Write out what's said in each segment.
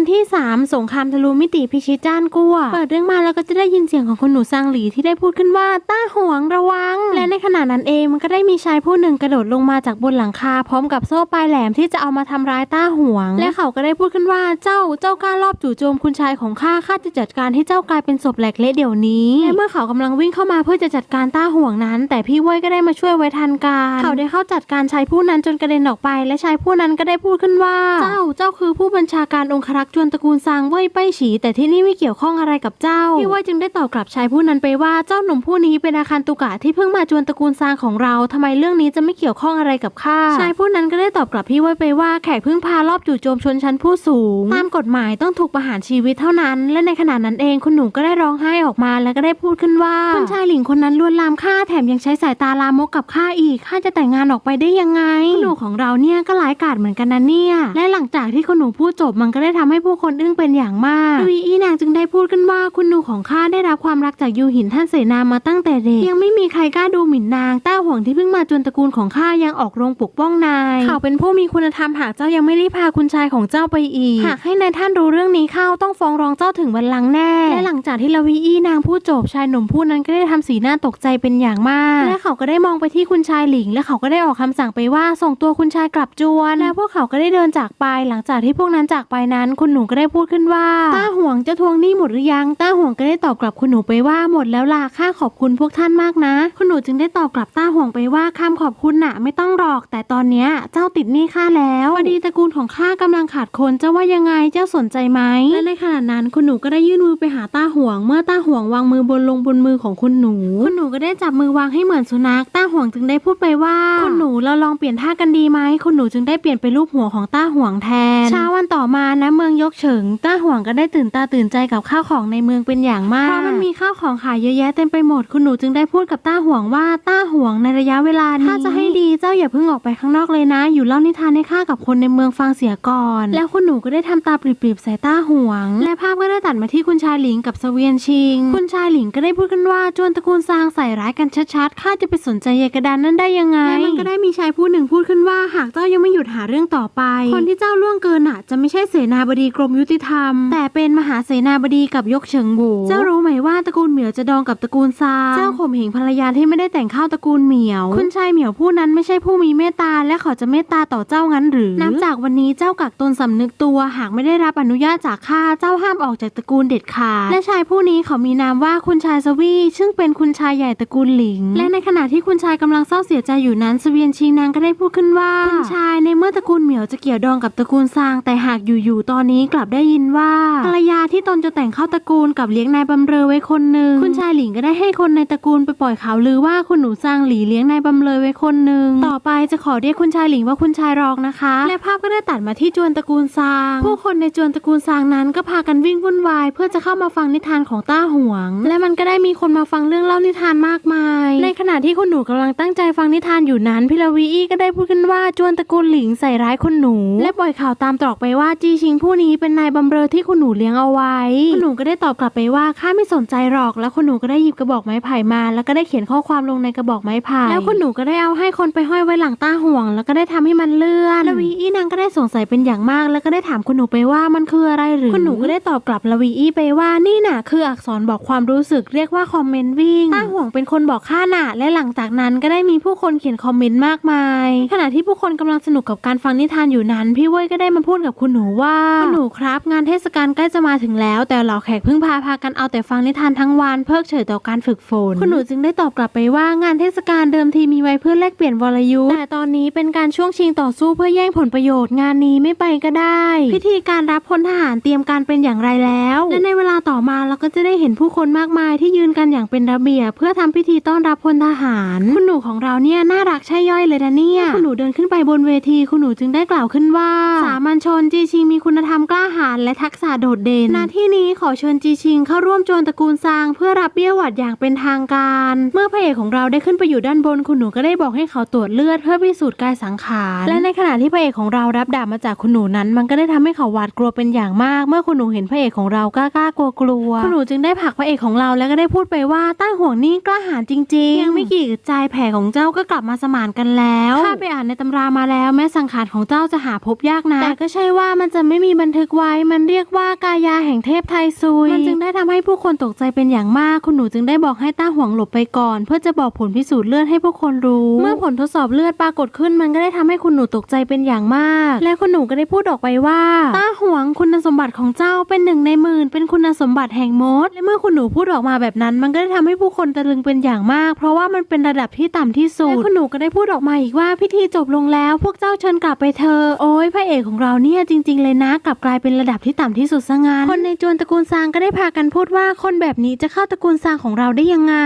วันที่ 3 สงครามทะลุมิติพิชิตจ้านกัวเปิดเรื่องมาแล้วก็จะได้ยินเสียงของคุณหนูซางหลีที่ได้พูดขึ้นว่าต้าหวงระวัง และในขณะนั้นเองมันก็ได้มีชายผู้หนึ่งกระโดดลงมาจากบนหลังคา พร้อมกับโซ่ปลายแหลมที่จะเอามาทำร้ายต้าหวง และเขาก็ได้พูดขึ้นว่าเจ้าเจ้ากล้ารอบจู่โจมคุณชายของข้าข้าจะจัดการให้เจ้ากลายเป็นศพแหลกเละเดี๋ยวนี้และเมื่อเขากำลังวิ่งเข้ามาเพื่อจะจัดการต้าห่วงนั้น แต่พี่เว่ยก็ได้มาช่วยไว้ทันการเขาได้เข้าจัดการชายผู้นั้นจนกระเด็นออกไป และชายผู้นั้นก็ได้พูดขึ้นว่า เจ้าเจ้าคือผู้บัญชาการองครักษจวนตระกูลซางเว่ยไปฉีแต่ที่นี่ไม่เกี่ยวข้องอะไรกับเจ้าพี่เว่ยจึงได้ตอบกลับชายผู้นั้นไปว่าเจ้าหนุ่มผู้นี้เป็นอาคารตุกะที่เพิ่งมาจวนตระกูลซางของเราทำไมเรื่องนี้จะไม่เกี่ยวข้องอะไรกับข้าชายผู้นั้นก็ได้ตอบกลับพี่เว่ยไปว่าแขกเพิ่งพารอบจู่โจมชนชั้นผู้สูงตามกฎหมายต้องถูกประหารชีวิตเท่านั้น และในขณะนั้นเองคุณหนูก็ได้ร้องไห้ออกมาแล้วก็ได้พูดขึ้นว่าคุณชายหลิงคนนั้นลวนลามข้าแถมยังใช้สายตาลามกกับข้าอีกข้าจะแต่งงานออกไปได้ยังไงคุณหนูของเราเนี่ยก็หลายกาดเหมือนกันนะเนี่ยและหลังจากที่คุณหนูพูดจบมันก็ได้ทำให้ผู้คนอึ้งเป็นอย่างมากวีอีนางจึงได้พูดขึ้นว่าคุณหนูของข้าได้รับความรักจากยูหินท่านเสนามาตั้งแต่เด็กยังไม่มีใครกล้าดูหมิ่นนางต้าห่วงที่เพิ่งมาจวนตระกูลของข้ายังออกโรงปกป้องนายเขาเป็นผู้มีคุณธรรมหากเจ้ายังไม่รีบพาคุณชายของเจ้าไปอีกหากให้นายท่านรู้เรื่องนี้เข้าต้องฟ้องร้องเจ้าถึงบัลลังก์แน่และหลังจากที่ลาวีอีนางพูดจบชายหนุ่มผู้นั้นก็ได้ทำสีหน้าตกใจเป็นอย่างมาก และเขาก็ได้มองไปที่คุณชายหลิง และเขาก็ได้ออกคำสั่งไปว่าส่งตัวคุณชายกลับจวนและพวกเขาก็ได้เดินจากไป หลังจากที่พวกนั้นจากไปนั้นคุณหนูก็ได้พูดขึ้นว่า ต้าห่วงจะทวงหนี้หมดหรือยัง ต้าห่วงก็ได้ตอบกลับคุณหนูไปว่าหมดแล้วล่ะข้าขอบคุณพวกท่านมากนะ คุณหนูจึงได้ตอบกลับต้าห่วงไปว่าคำขอบคุณน่ะ ไม่ต้องหรอก แต่ตอนเนี้ยเจ้าติดหนี้ข้าแล้วพอดีตระกูลของข้ากำลังขาดคนเจ้าว่ายังไงเจ้าสนใจไหมและในขณะนั้นคุณหนูก็ได้ยื่นมือไปหาต้าห่วง เมื่อต้าห่วงวางมือบนลงบนมือของคุณหนู คุณหนูก็ได้จับมือวางให้เหมือนสุนัขต้าห่วงจึงได้พูดไปว่าคุณหนูเราลองเปลี่ยนท่ากันดีไหมคุณหนูจึงได้เปลี่ยนไปรูปหัวของต้าห่วงแทนเช้าวันต่อมานะเมืองยกเฉิงต้าห่วงก็ได้ตื่นตาตื่นใจกับข้าวของในเมืองเป็นอย่างมากเพราะมันมีข้าวของขายเยอะแยะเต็มไปหมดคุณหนูจึงได้พูดกับต้าห่วงว่าต้าห่วงในระยะเวลานี้ถ้าจะให้ดีเจ้าอย่าเพิ่งออกไปข้างนอกเลยนะ อยู่เล่านิทานให้ข้ากับคนในเมืองฟังเสียก่อน แล้วคุณหนูก็ได้ทำตาปริบๆใส่ต้าห่วง และภาพก็ได้ตัดมาที่คุณชายหลิงกับเสวียนชิง คุณชายหลิงก็ได้พูดกันว่าจวนตระกูลซางใส่ร้ายกันชัดๆข้าจะไปสนใจยายกระดานนั่นได้ยังไงและมันก็ได้มีชายผู้หนึ่งพูดขึ้นว่า หากเจ้ายังไม่หยุดหาเรื่องต่อไป คนที่เจ้าล่วงเกินอะจะไม่ใช่เสนาบดีกรมยุติธรรม แต่เป็นมหาเสนาบดีกับยกเฉิงบูเจ้ารู้ไหมว่าตระกูลเหมียวจะดองกับตระกูลซางเจ้าข่มเหงภรรยาที่ไม่ได้แต่งเข้าตระกูลเหมียว คุณชายเหมียวผู้นั้นไม่ใช่ผู้มีเมตตาและเขาจะเมตตาต่อเจ้างั้นหรือนับจากวันนี้เจ้ากักตนสำนึกตัว หากไม่ได้รับอนุญาตจากข้าเจ้าห้ามออกจากตระกูลเด็ดขาดและชายผู้นี้เขามีนามว่าคุณชายสวีซึ่งเป็นคุณชายใหญ่ตระกูลหลิง และในขณะที่คุณชายกำลังเศร้าเสียใจอยู่นั้นเสวียนชิงนางก็ได้พูดขึ้นว่าคุณชายในเมื่อตระกูลเหมียวจะเกี่ยวดองกับตระกูลซางแต่หากอยู่ๆตอนนี้กลับได้ยินว่าภรรยาที่ตนจะแต่งเข้าตระกูลกับเลี้ยงนายบำเรอไว้คนหนึ่งคุณชายหลิงก็ได้ให้คนในตระกูลไปปล่อยข่าวลือว่าคุณหนูซางหลีเลี้ยงนายบำเรอไว้คนหนึ่งต่อไปจะขอเรียกคุณชายหลิงว่าคุณชายรองนะคะ และภาพก็ได้ตัดมาที่จวนตระกูลซาง ผู้คนในจวนตระกูลซางนั้นก็พากันวิ่งวุ่นวาย เพื่อจะเข้ามาฟังนิทานของต้าหวง และมันก็ได้มีคนมาฟังเรื่องเล่านิทานมากมาย ในขณะที่คุณหนูกำลังตั้งใจฟังนิทานอยู่นั้นพิลาวีอี้ก็ได้พูดขึ้นว่าจวนตระกูลหลิงใส่ร้ายคุณหนู และปล่อยข่าวตามตรอกไปว่าจีชิงผู้นี้เป็นนายบำเรอที่คุณหนูเลี้ยงเอาไว้ คุณหนูก็ได้ตอบกลับไปว่าข้าไม่สนใจหรอก แล้วคุณหนูก็ได้หยิบกระบอกไม้ไผ่มา แล้วก็ได้เขียนข้อความลงในกระบอกไม้ไผ่ แล้วคุณหนูก็ได้เอาให้คนไปห้อยไว้หลังต้าห่วง แล้วก็ได้ทำให้มันเลื่อนลาวีอี้นางก็ได้สงสัยเป็นอย่างมาก แล้วก็ได้ถามคุณหนูไปว่ามันคืออะไรหรือ คุณหนูก็ได้ตอบกลับลาวีอี้ไปว่านี่น่ะคืออักษรบอกความรู้สึกเรียกว่าคอมเมนต์วิ่งต้าห่วงเป็นคนบอกข้าน่ะ และหลังจากนั้นก็ได้มีผู้คนเขียนคอมเมนต์มากมาย ขณะที่ผู้คนกำลังสนุกกับการฟังนิทานอยู่นั้น พี่เว้ยก็ได้มาพูดกับคุณหนูว่าคุณหนูครับงานเทศกาลใกล้จะมาถึงแล้ว แต่เหล่าแขกเพิ่งพาพากันเอาแต่ฟังนิทานทั้งวันเพิกเฉยต่อการฝึกฝนคุณหนูจึงได้ตอบกลับไปว่างานเทศกาลเดิมทีมีไว้เพื่อแลกเปลี่ยนวรยุทธ์แต่ตอนนี้เป็นการช่วงชิงต่อสู้เพื่อแย่งผลประโยชน์งานนี้ไม่ไปก็ได้ พิธีการรับพลทหารเตรียมการเป็นอย่างไรแล้วและในเวลาต่อมาเราก็จะได้เห็นผู้คนมากมายที่ยืนกันอย่างเป็นระเบียบ เพื่อทำพิธีต้อนรับพลทหาร คุณหนูของเราเนี่ยน่ารักใช่ย่อยเลยนะเนี่ยคุณหนูเดินขึ้นไปบนเวทีคุณหนูจึงได้กล่าวขึ้นว่า สามัญชนจีชิงมีคุณธรรมกล้าหาญและทักษะโดดเด่นหน้าที่นี้ขอเชิญจีชิงเข้าร่วมโจรตระกูลซาง เพื่อรับเบี้ยหวัดอย่างเป็นทางการ เมื่อพระเอกของเราได้ขึ้นไปอยู่ด้านบนคุณหนูก็ได้บอกให้เขาตรวจเลือดเพื่อพิสูจน์กายสังขาร และในขณะที่พระเอกของเรารับดาบมาจากคุณหนูนั้น มันก็ได้ทำให้เขาหวาดกลัวเป็นอย่างมาก เมื่อคุณหนูเห็นพระเอกของเรากล้ากล้ากลัวกลัวคุณหนูจึงได้ผลักพระเอกของเราแล้วก็ได้พูดไปว่าต้าห่วงนี่กล้าหาญจริงๆยังไม่กี่ใจแผลของเจ้าก็กลับมาสมานกันแล้วข้าไปอ่านในตำรามาแล้ว แม้สังขารของเจ้าจะหาพบยากนะแต่ก็ใช่ว่ามันจะไม่มีบันบันทึกไว้มันเรียกว่ากายาแห่งเทพไทยซุย มันจึงได้ทำให้ผู้คนตกใจเป็นอย่างมาก คุณหนูจึงได้บอกให้ต้าหวงหลบไปก่อน เพื่อจะบอกผลพิสูจน์เลือดให้ผู้คนรู้ เมื่อผลทดสอบเลือดปรากฏขึ้นมันก็ได้ทำให้คุณหนูตกใจเป็นอย่างมาก และคุณหนูก็ได้พูดออกไปว่า ต้าหวงคุณสมบัติของเจ้าเป็นหนึ่งในหมื่นเป็นคุณสมบัติแห่งมด และเมื่อคุณหนูพูดออกมาแบบนั้น มันก็ได้ทำให้ผู้คนตะลึงเป็นอย่างมาก เพราะว่ามันเป็นระดับที่ต่ำที่สุดและคุณหนูก็ได้พูดออกมาอีกว่าพิธีจบลงแล้ว พวกเจ้าเชิญกลับไปเถอะโอ้ยพระเอกของเราเนี่ยจริง ๆ เลยนะกลับกลายเป็นระดับที่ต่ำที่สุดซะงั้นคนในจวนตระกูลซางก็ได้พากันพูดว่าคนแบบนี้จะเข้าตระกูลซางของเราได้ยังไง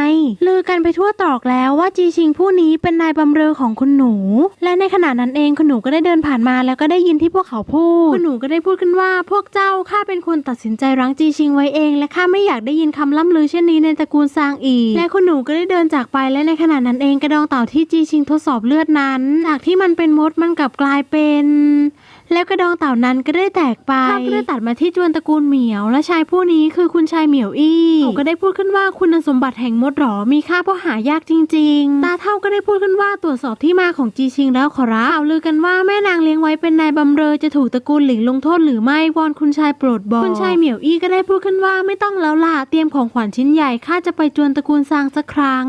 ลือกันไปทั่วตรอกแล้วว่าจีชิงผู้นี้เป็นนายบำเรอของคุณหนู และในขณะนั้นเองคุณหนูก็ได้เดินผ่านมาแล้วก็ได้ยินที่พวกเขาพูดคุณหนูก็ได้พูดขึ้นว่าพวกเจ้าข้าเป็นคนตัดสินใจรั้งจีชิงไว้เองและข้าไม่อยากได้ยินคำล่ำลือเช่นนี้ในตระกูลซางอีก และคุณหนูก็ได้เดินจากไปและในขณะนั้นเองกระดองเต่าที่จีชิงทดสอบเลือดนั้นจากที่มันเป็นมดมันกลับกลายเป็น แล้วกระดองเต่านั้นก็ได้แตกไปภาพก็ได้ตัดมาที่จวนตระกูลเหมียว และชายผู้นี้คือคุณชายเหมียวอี้เขาก็ได้พูดขึ้นว่าคุณสมบัติแห่งมดหรอมีค่าเพราะหายากจริง ๆ ตาเท่าก็ได้พูดขึ้นว่าตรวจสอบที่มาของจีชิงแล้วขอรับข่าวลือกันว่าแม่นางเลี้ยงไว้เป็นนายบำเรอจะถูกตระกูลหลิงลงโทษหรือไม่วอนคุณชายโปรดบอกคุณชายเหมียวอี้ก็ได้พูดขึ้นว่าไม่ต้องแล้วล่ะเตรียมของขวัญชิ้นใหญ่ข้าจะไปจวนตระกูลซางสักครั้ง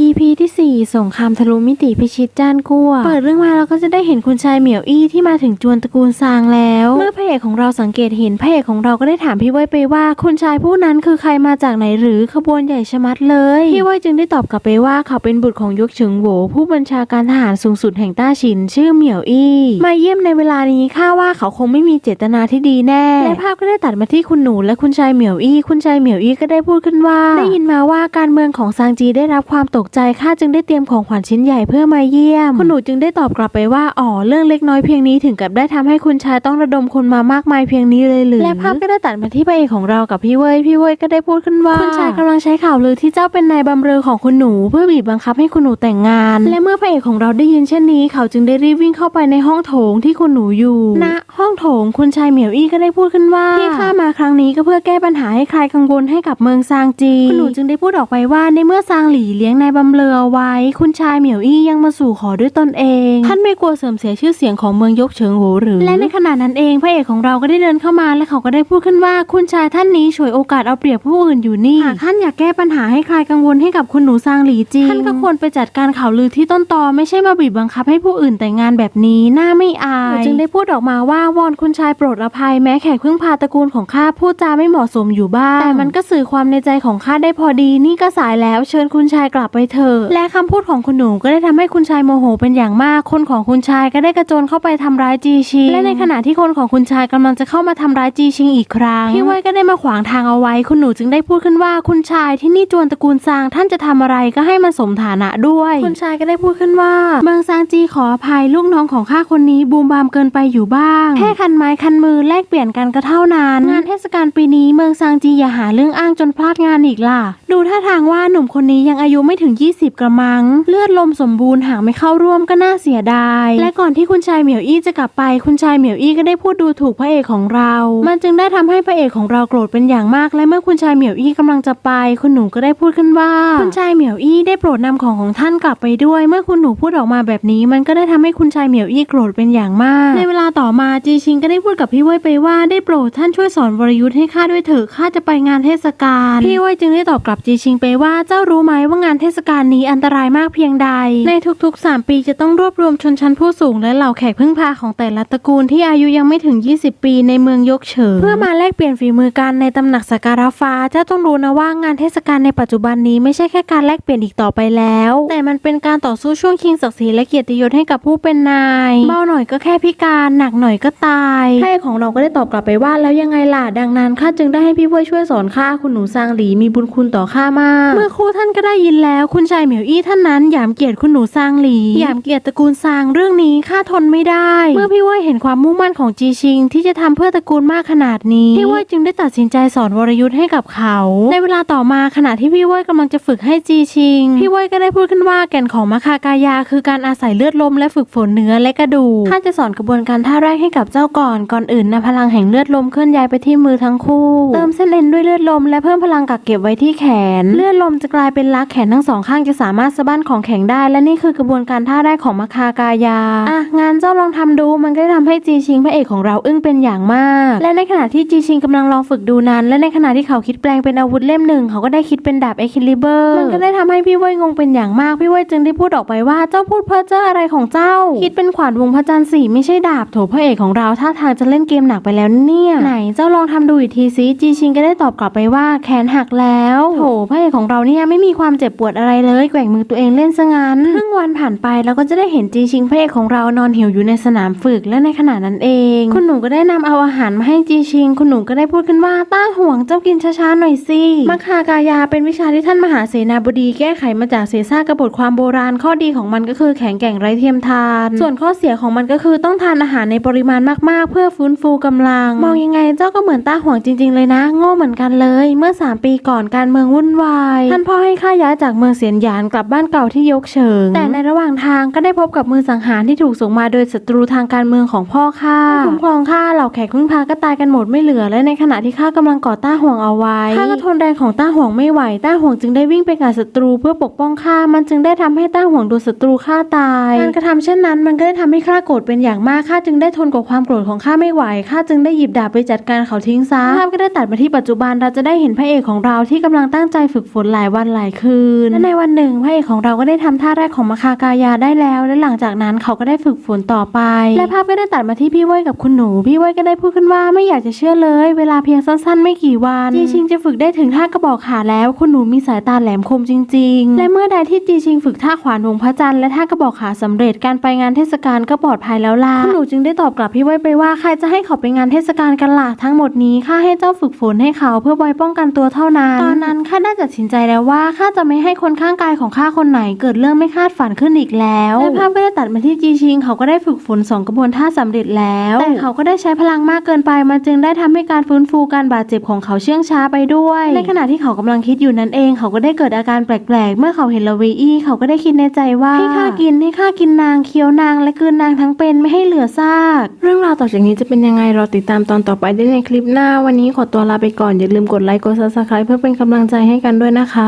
EP ที่ 4 สงครามทะลุมิติพิชิตจ้านกั้ว เปิดเรื่องมาเราก็จะได้เห็นคุณชายเหมียวอี้ที่มาถึงจวนตระกูลซางแล้ว เมื่อพระเอกของเราสังเกตเห็นพระเอกของเราก็ได้ถามพี่เว้ยไปว่าคุณชายผู้นั้นคือใครมาจากไหนหรือขบวนใหญ่ชะมัดเลย พี่เว้ยจึงได้ตอบกลับไปว่าเขาเป็นบุตรของยกเฉิงโหวผู้บัญชาการทหารสูงสุดแห่งต้าฉิน ชื่อเหมียวอี้มาเยี่ยมในเวลานี้ข้าว่าเขาคงไม่มีเจตนาที่ดีแน่ และภาพก็ได้ตัดมาที่คุณหนูและคุณชายเหมียวอี้คุณชายเหมียวอี้ก็ได้พูดขึ้นว่า ได้ยินมาว่าการเมืองของซางจีได้รับความตกใจข้าจึงได้เตรียมของขวัญชิ้นใหญ่เพื่อมาเยี่ยม คุณหนูจึงได้ตอบกลับไปว่าอ๋อเรื่องเล็กน้อยเพียงนี้ถึงกับได้ทำให้คุณชายต้องระดมคนมามากมายเพียงนี้เลยหรือและภาพก็ได้ตัดมาที่พระเอกของเรากับพี่เว้ยพี่เว้ยก็ได้พูดขึ้นว่า คุณชายกำลังใช้ข่าวลือที่เจ้าเป็นนายบำเรอของคุณหนู เพื่อบีบบังคับให้คุณหนูแต่งงาน และเมื่อพระเอกของเราได้ยินเช่นนี้ เขาจึงได้รีบวิ่งเข้าไปในห้องโถงที่คุณหนูอยู่ณห้องโถงคุณชายเหมียวอี้ก็ได้พูดขึ้นว่าที่ข้ามาครั้งนี้ก็เพื่อแก้ปัญหาให้คลายกังวลให้กับเมืองซางจีคุณหนูจึงได้พูดออกไปว่าในเมื่อซางหลี่เลี้ยงนายบำเรอเอาไว้ คุณชายเหมียวอี้ยังมาสู่ขอด้วยตนเอง ท่านไม่กลัวเสื่อมเสียชื่อเสียงของเมืองยกเฉิงโหหรือ และในขณะนั้นเองพระเอกของเราก็ได้เดินเข้ามา และเขาก็ได้พูดขึ้นว่าคุณชายท่านนี้ฉวยโอกาสเอาเปรียบผู้อื่นอยู่นี่หากท่านอยากแก้ปัญหาให้คลายกังวลให้กับคุณหนูซางหลี่จีท่านก็ควรไปจัดการข่าวลือที่ต้นตอไม่ใช่มาบีบบังคับให้ผู้อื่นแต่งงานแบบนี้น่าไม่อายจึงได้พูดออกมาว่าวอนคุณชายโปรดอภัยแม้แขกเพิ่งพาตระกูลของข้าพูดจาไม่เหมาะสมอยู่บ้างแต่มันก็สื่อความในใจของข้าได้พอดีนี่ก็สายแล้วเชิญคุณชายกลับไปเถอะและคำพูดของคุณหนูก็ได้ทำให้คุณชายโมโหเป็นอย่างมาก คนของคุณชายก็ได้กระโจนเข้าไปทำร้ายจีชิงและในขณะที่คนของคุณชายกำลังจะเข้ามาทำร้ายจีชิงอีกครั้งพี่เว่ยก็ได้มาขวางทางเอาไว้ คุณหนูจึงได้พูดขึ้นว่าคุณชายที่นี่จวนตระกูลซางท่านจะทำอะไรก็ให้มันสมฐานะด้วย คุณชายก็ได้พูดขึ้นว่า เมืองซางจีขออภัยลูกน้องของข้าคนนี้บูมบามเกินไปอยู่บ้างแค่คันไม้คันมือแลกเปลี่ยนกันก็เท่านั้นงานเทศกาลปีนี้เมืองซางจีอย่าหาเรื่องอ้างจนพลาดงานอีกล่ะ ดูท่าทางว่าหนุ่มคนนี้ยังอายุไม่ถึง20 กระมัง เลือดลมสมบูรณ์หากไม่เข้าร่วมก็น่าเสียดาย และก่อนที่คุณชายเหมียวอี้จะกลับไป คุณชายเหมียวอี้ก็ได้พูดดูถูกพระเอกของเรา มันจึงได้ทำให้พระเอกของเราโกรธเป็นอย่างมาก และเมื่อคุณชายเหมียวอี้กำลังจะไป คุณหนูก็ได้พูดขึ้นว่า คุณชายเหมียวอี้ได้โปรดนำของของท่านกลับไปด้วย เมื่อคุณหนูพูดออกมาแบบนี้ มันก็ได้ทำให้คุณชายเหมียวอี้โกรธเป็นอย่างมาก ในเวลาต่อมาจีชิงก็ได้พูดกับพี่เว่ยไปว่าได้โปรดท่านช่วยสอนวรยุทธ์ให้ข้าด้วยเถอะข้าจะไปงานเทศกาลพี่เว่ยจึงได้ตอบกลับจีชิงไปว่าเจ้ารู้ไหมว่างานเทศกาลนี้อันตรายมากเพียงใด ในทุกๆ 3 ปีจะต้องรวบรวมชนชั้นผู้สูงและเหล่าแขกพึ่งพาของแต่ละตระกูลที่อายุยังไม่ถึง 20 ปีในเมืองยกเฉิงเพื่อมาแลกเปลี่ยนฝีมือกันในตำหนักสักการะฟ้าเจ้าต้องรู้นะว่างานเทศกาลในปัจจุบันนี้ไม่ใช่แค่การแลกเปลี่ยนอีกต่อไปแล้ว แต่มันเป็นการต่อสู้ช่วงชิงศักดิ์ศรีและเกียรติยศให้กับผู้เป็นนาย เบาหน่อยก็แค่พิการหนักหน่อยก็ตายพระเอกของเราก็ได้ตอบกลับไปว่าแล้วยังไงล่ะดังนั้นข้าจึงได้ให้พี่เว่ยช่วยสอนข้าคุณหนูซางหลีมีบุญคุณต่อข้ามาก เมื่อครูท่านก็ได้ยินแล้วคุณชายเหมียวอี้ท่านนั้นหยามเกียรติคุณหนูซางหลีหยามเกียรติตระกูลซางเรื่องนี้ข้าทนไม่ได้ เมื่อพี่เว่ยเห็นความมุ่งมั่นของจีชิง ที่จะทำเพื่อตระกูลมากขนาดนี้พี่เว่ยจึงได้ตัดสินใจสอนวรยุทธ์ให้กับเขา ในเวลาต่อมาขณะที่พี่เว่ยกำลังจะฝึกให้จีชิง พี่เว่ยก็ได้พูดขึ้นว่าแก่นของมะคากายา คือการอาศัยเลือดลมและฝึกฝนเนื้อและกระดูกข้าจะสอนกระบวนการท่าแรกให้กับเจ้าก่อนก่อนอื่นนำพลังแห่งเลือดลมเคลื่อนย้ายไปที่มือทั้งคู่ เติมเส้นเอ็นด้วยเลือดลมและเพิ่มพลังกักเก็บไว้ที่แขน เลือดลมจะกลายเป็นลักแขนทั้งสององข้างจะสามารถสะบั้นของแข็งได้ และนี่คือกระบวนการท่าแรกของมคากายา อะ งานเจ้าลองทำดู มันก็ได้ทำให้จีชิงพระเอกของเราอึ้งเป็นอย่างมาก และในขณะที่จีชิงกำลังลองฝึกดูนั้น และในขณะที่เขาคิดแปลงเป็นอาวุธเล่มหนึ่ง เขาก็ได้คิดเป็นดาบเอคิลิเบอร์ มันก็ได้ทำให้พี่เว่ยงงเป็นอย่างมาก พี่เว่ยจึงได้พูดออกไปว่าเจ้าพูดเพ้อเจ้ออะไรของเจ้า คิดเป็นขวานวงพระจันทร์สี่ไม่ใช่ดาบโถพระเอกของเราท่าทางจะเล่นเกมหนักไปแล้วเนี่ยไหนเจ้าลองทำดูอีกทีซิจีชิงก็ได้ตอบกลับไปว่าแขนหักแล้วโถพระเอกของเราเนี่ยไม่มีความเจ็บปวดอะไรเลยแกว่งมือตัวเองเล่นซะงั้นครึ่งวันผ่านไปเราก็จะได้เห็นจีชิงพระเอกของเรานอนหิวอยู่ในสนามฝึกและในขณะนั้นเอง คุณหนูก็ได้นำเอาอาหารมาให้จีชิง คุณหนูก็ได้พูดขึ้นว่าต้าห่วงเจ้ากินช้าๆหน่อยสิมัคคากายาเป็นวิชาที่ท่านมหาเสนาบดีแก้ไขมาจากเศษซากกบฏความโบราณข้อดีของมันก็คือแข็งแกร่งไร้เทียมทาน ส่วนข้อเสียของมันก็คือต้องทานอาหารในปริมาณมากๆ เพื่อฟื้นฟูกำลัง มองยังไงเจ้าก็เหมือนต้าห่วงจริง ๆ เลยนะ โง่เหมือนกันเลย เมื่อ 3 ปีก่อนการเมืองวุ่นวาย ท่านพ่อให้ข้าย้ายจากเมืองเสียนหยานกลับบ้านเก่าที่ยกเฉิง แต่ในระหว่างทางก็ได้พบกับมือสังหารที่ถูกส่งมาโดยศัตรูทางการเมืองของพ่อข้าคุ้มครองข้าเหล่าแขกพึ่งพาก็ตายกันหมดไม่เหลือและในขณะที่ข้ากำลังก่อต้าห่วงเอาไว้ข้าก็ทนแรงของต้าห่วงไม่ไหวต้าห่วงจึงได้วิ่งไปกัดศัตรูเพื่อปกป้องข้ามันจึงได้ทำให้ต้าห่วงโดนศัตรูฆ่าตายการกระทำเช่นนั้น มันก็ได้ทำให้ข้าโกรธเป็นอย่างมากข้าจึงได้ทนกับความโกรธของข้าไม่ไหวข้าจึงได้หยิบดาบไปจัดการเขาทิ้งซะภาพก็ได้ตัดมาที่ปัจจุบันเราจะได้เห็นพระเอกของเราที่กำลังตั้งใจฝึกฝนหลายวันหลายคืนและในวันหนึ่งพระเอกของเราก็ได้ทำท่าแรกของมคากายาได้แล้ว และหลังจากนั้นเขาก็ได้ฝึกฝนต่อไป และภาพก็ได้ตัดมาที่พี่ว้ยกับคุณหนู พี่ว้ยก็ได้พูดขึ้นว่าไม่อยากจะเชื่อเลย เวลาเพียงสั้นๆ ไม่กี่วันจีชิงจะฝึกได้ถึงท่ากระบอกขาแล้ว คุณหนูมีสายตาแหลมคมจริง ๆ และเมื่อใดที่จีชิงฝึกท่าขวานวงพระจันทร์และท่ากระบอกขาสำเร็จการไปงานเทศกาลก็ปลอดภัยแล้วล่ะคุณหนูจึงได้ตอบกลับพี่ว้ยไปว่าใครจะให้เขาไปงานเทศกาลกันล่ะทั้งหมดนี้ข้าให้เจ้าฝึกฝนให้เขาเพื่อไว้ป้องกันตัวเท่านั้นตอนนั้นข้าได้ตัดสินใจแล้วว่าข้าจะไม่ให้คนข้างกายของข้าคนไหนเกิดเรื่องไม่คาดฝันขึ้นอีกแล้วและภาพก็ได้ตัดมาที่จีชิง เขาก็ได้ฝึกฝนสองกระบวนท่าสำเร็จแล้วแต่เขาก็ได้ใช้พลังมากเกินไปมันจึงได้ทำให้การฟื้นฟูการบาดเจ็บของเขาเชื่องช้าไปด้วย ในขณะที่เขากำลังคิดอยู่นั้นเอง เขาก็ได้เกิดอาการแปลกๆ เมื่อเขาเห็นลาวีอี้เขาก็ได้คิดในใจว่าให้ข้ากินให้ข้ากินนางเคี้ยวนางและกลืนนางทั้งเป็นไม่ให้เหลือซากเรื่องราวต่อจากนี้จะเป็นยังไงรอติดตามตอนต่อไปได้ในคลิปหน้า วันนี้ขอตัวลาไปก่อนอย่าลืมกดไลค์กด subscribe เพื่อเป็นกำลังใจให้กันด้วยนะคะ